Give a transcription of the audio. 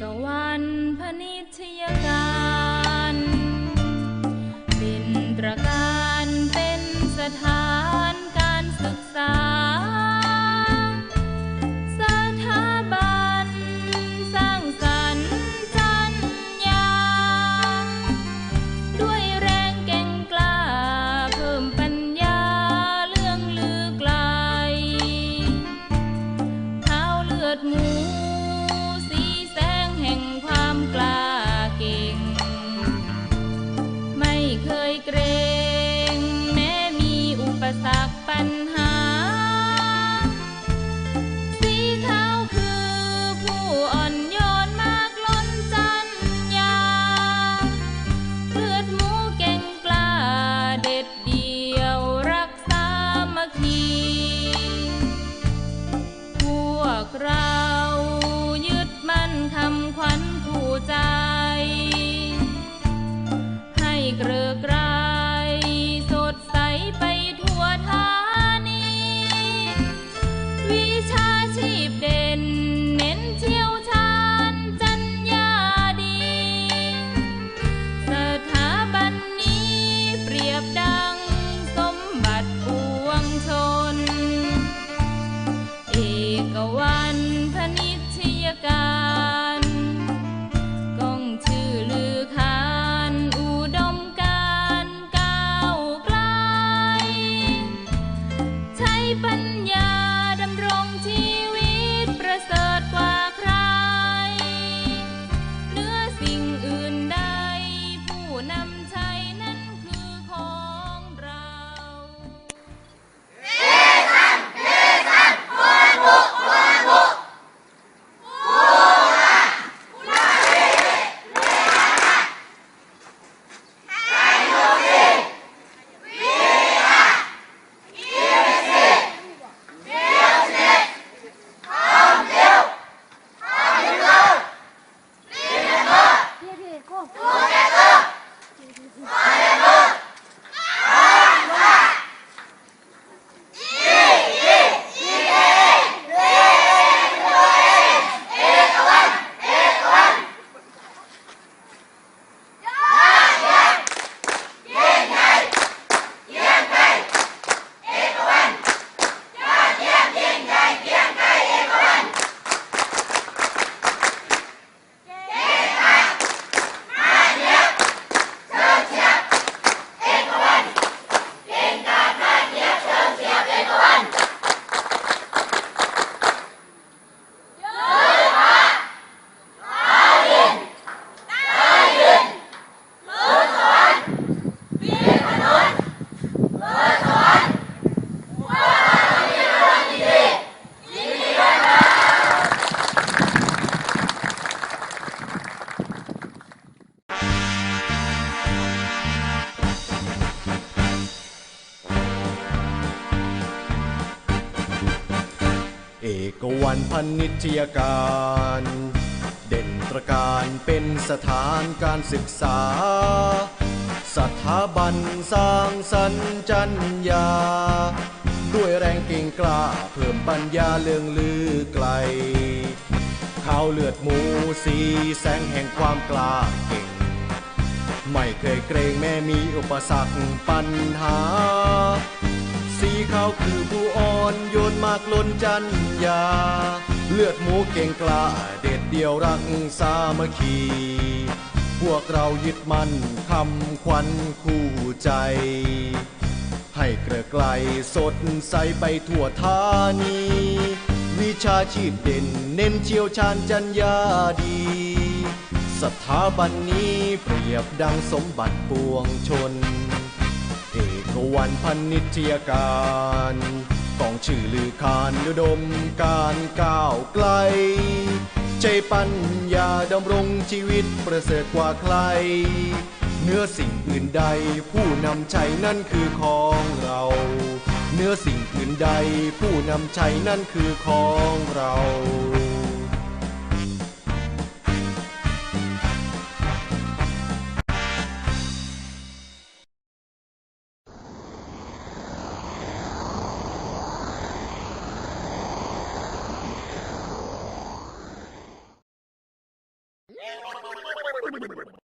กวันพนิชยกา รัก Bên เอกวันพันนิทยการ เด่นตระการเป็นสถานการศึกษา สถาบันสร้างสรรค์จัญญา ด้วยแรงเก่งกล้าเพิ่มปัญญาเลื่องลือไกลข้าวเลือดหมูสีแสงแห่งความกล้าเก่ง ไม่เคยเกรงแม้มีอุปสรรคปัญหา สีขาคือผู้อ่อนโยนมากล้นจันยา เลือดหมูเก่งกล้าเด็ดเดียวรักสามัคคี พวกเรายึดมั่นคำขวัญคู่ใจ ให้เกลือไกลสดใสไปทั่วธานี วิชาชีพเด่นเน้นเชี่ยวชาญจัญญาดีสถาบันนี้เปรียบดังสมบัติปวงชน เอกวันพันนิทยาการกองชื่อลือคานอุดมการก้าวไกล ใจปัญญาดำรงชีวิตประเสริฐกว่าใคร เนื้อสิ่งอื่นใดผู้นำชัยนั่นคือของเรา เนื้อสิ่งอื่นใดผู้นำชัยนั่นคือของเรา もう一回。